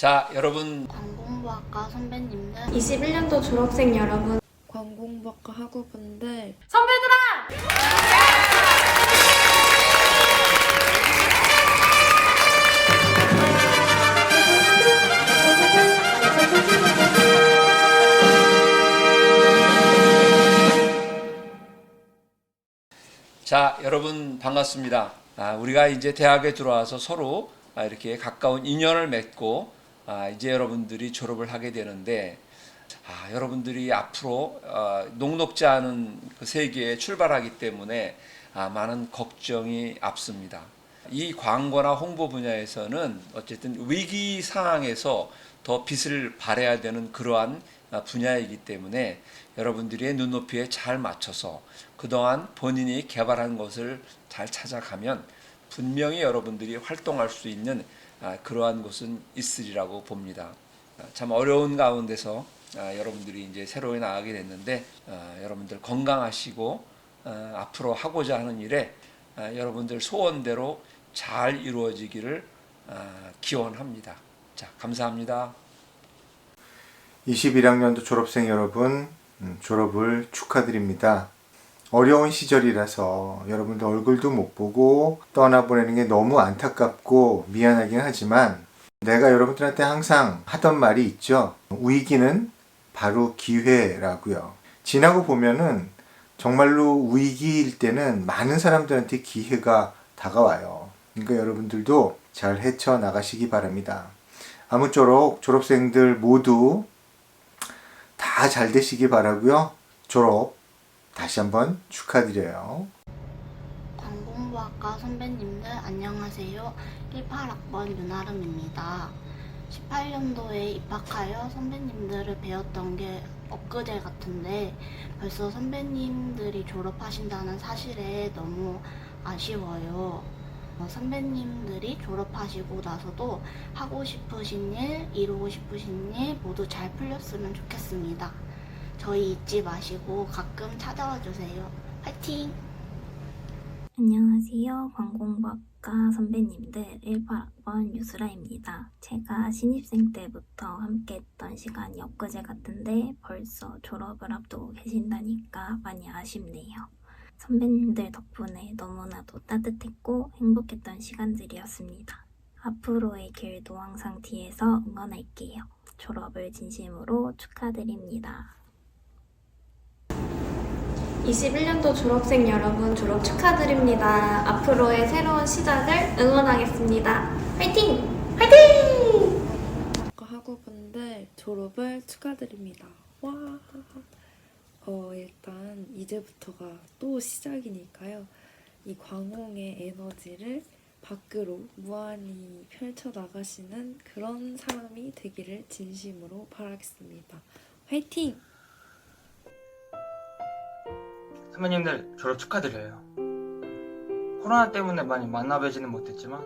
자, 여러분. 관공부학과 선배님들. 21년도 졸업생 여러분. 관공학과 학우분들. 자, 여러분 반갑습니다. 아, 우리가 이제 대학에 들어와서 서로 아, 이렇게 가까운 인연을 맺고 아, 이제 여러분들이 졸업을 하게 되는데 아, 여러분들이 앞으로 어, 녹록지 않은 그 세계에 출발하기 때문에 아, 많은 걱정이 앞섭니다. 이 광고나 홍보 분야에서는 어쨌든 위기 상황에서 더 빛을 발해야 되는 그러한 아, 분야이기 때문에 여러분들의 눈높이에 잘 맞춰서 그동안 본인이 개발한 것을 잘 찾아가면 분명히 여러분들이 활동할 수 있는 아, 그러한 곳은 있으리라고 봅니다. 아, 참 어려운 가운데서 아, 여러분들이 이제 새로이 나가게 됐는데 아, 여러분들 건강하시고 아, 앞으로 하고자 하는 일에 아, 여러분들 소원대로 잘 이루어지기를 아, 기원합니다. 자, 감사합니다. 21학년도 졸업생 여러분, 음, 졸업을 축하드립니다. 어려운 시절이라서 여러분들 얼굴도 못 보고 떠나보내는 게 너무 안타깝고 미안하긴 하지만 내가 여러분들한테 항상 하던 말이 있죠. 위기는 바로 기회라고요. 지나고 보면은 정말로 위기일 때는 많은 사람들한테 기회가 다가와요. 그러니까 여러분들도 잘 헤쳐 나가시기 바랍니다. 아무쪼록 졸업생들 모두 다 잘 되시기 바라고요. 졸업 다시 한번 축하드려요. 관공부학과 선배님들 안녕하세요. 18학번 윤아름입니다. 18년도에 입학하여 선배님들을 배웠던 게 엊그제 같은데 벌써 선배님들이 졸업하신다는 사실에 너무 아쉬워요. 어, 선배님들이 졸업하시고 나서도 하고 싶으신 일, 이루고 싶으신 일 모두 잘 풀렸으면 좋겠습니다. 저희 잊지 마시고 가끔 찾아와 주세요. 화이팅! 안녕하세요. 관공학과 선배님들 18학번 유수라입니다. 제가 신입생 때부터 함께했던 시간이 엊그제 같은데 벌써 졸업을 앞두고 계신다니까 많이 아쉽네요. 선배님들 덕분에 너무나도 따뜻했고 행복했던 시간들이었습니다. 앞으로의 길도 항상 뒤에서 응원할게요. 졸업을 진심으로 축하드립니다. 21년도 졸업생 여러분 졸업 축하드립니다. 앞으로의 새로운 시작을 응원하겠습니다. 화이팅! 화이팅! 학과 학우분들 졸업을 축하드립니다. 와. 어, 일단 이제부터가 또 시작이니까요. 이 광홍의 에너지를 밖으로 무한히 펼쳐 나가시는 그런 사람이 되기를 진심으로 바라겠습니다. 화이팅! 선배님들 졸업 축하드려요. 코로나 때문에 많이 만나 뵈지는 못했지만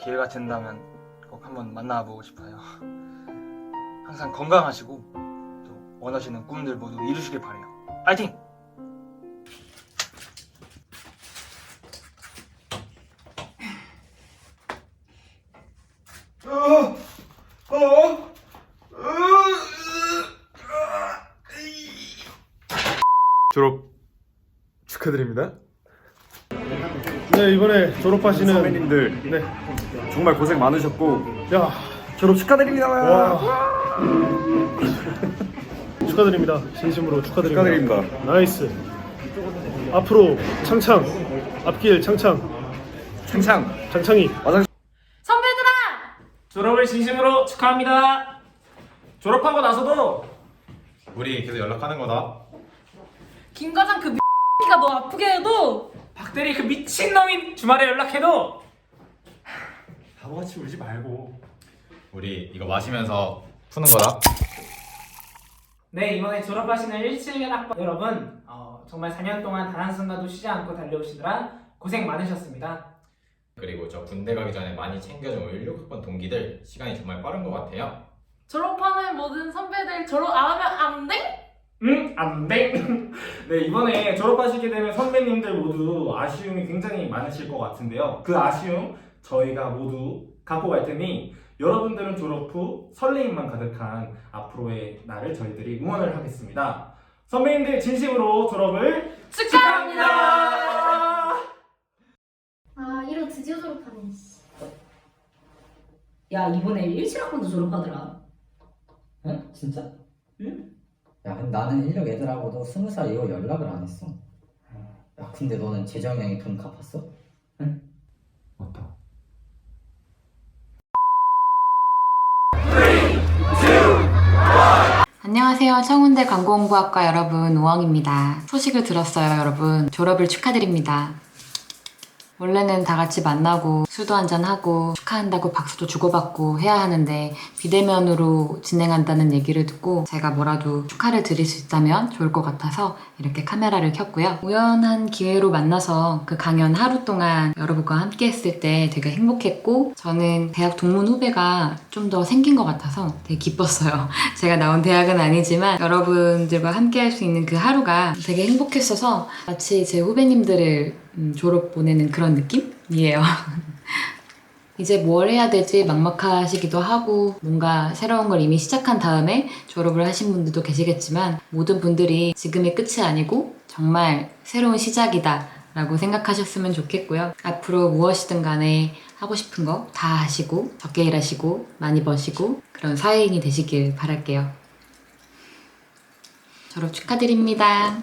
기회가 된다면 꼭 한번 만나보고 싶어요. 항상 건강하시고 또 원하시는 꿈들 모두 이루시길 바래요. 파이팅! 졸업 축하드립니다. 네 이번에 졸업하시는 선배님들 네 정말 고생 많으셨고 야 졸업 축하드립니다. 와. 축하드립니다. 진심으로 축하드립니다. 축하드립니다. 나이스. 앞으로 창창 앞길 창창 창창! 창창이 졸업을 진심으로 축하합니다. 졸업하고 나서도 우리 계속 연락하는 거다. 김 과장 그 X가 너 아프게 해도 박대리 그 미친놈이 주말에 연락해도 바보같이 울지 말고 우리 이거 마시면서 푸는 거다. 네 이번에 졸업하시는 17년 학번 여러분 어, 정말 4년 동안 단 한순간도 쉬지 않고 달려오시느라 고생 많으셨습니다. 그리고 저 군대 가기 전에 많이 챙겨준 16학번 동기들 시간이 정말 빠른 것 같아요. 졸업하는 모든 선배들 졸업 안 하면 안 돼? 응? 안 돼? 네, 이번에 졸업하시게 되는 선배님들 모두 아쉬움이 굉장히 많으실 것 같은데요. 그 아쉬움 저희가 모두 갖고 갈 테니 여러분들은 졸업 후 설레임만 가득한 앞으로의 나를 저희들이 응원을 하겠습니다. 선배님들 진심으로 졸업을 축하합니다. 아, 이러 드디어 졸업하네. 야 이번에 17학번도 졸업하더라 응? 진짜? 응? 야 근데 나는 16 애들하고도 20살 이후 연락을 안 했어 야 근데 너는 재정이 형이 돈 갚았어? 응? 맞다. 안녕하세요. 청운대 광고홍보학과 여러분, 우엉입니다. 소식을 들었어요, 여러분. 졸업을 축하드립니다. 원래는 다 같이 만나고 술도 한잔하고 축하한다고 박수도 주고받고 해야 하는데 비대면으로 진행한다는 얘기를 듣고 제가 뭐라도 축하를 드릴 수 있다면 좋을 것 같아서 이렇게 카메라를 켰고요. 우연한 기회로 만나서 그 강연 하루 동안 여러분과 함께 했을 때 되게 행복했고 저는 대학 동문 후배가 좀 더 생긴 것 같아서 되게 기뻤어요. 제가 나온 대학은 아니지만 여러분들과 함께 할 수 있는 그 하루가 되게 행복했어서 마치 제 후배님들을 음, 졸업 보내는 그런 느낌이에요. 이제 뭘 해야 될지 막막하시기도 하고 뭔가 새로운 걸 이미 시작한 다음에 졸업을 하신 분들도 계시겠지만 모든 분들이 지금이 끝이 아니고 정말 새로운 시작이다 라고 생각하셨으면 좋겠고요. 앞으로 무엇이든 간에 하고 싶은 거 다 하시고 적게 일하시고 많이 버시고 그런 사회인이 되시길 바랄게요. 졸업 축하드립니다.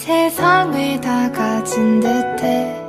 세상을 다 가진 듯해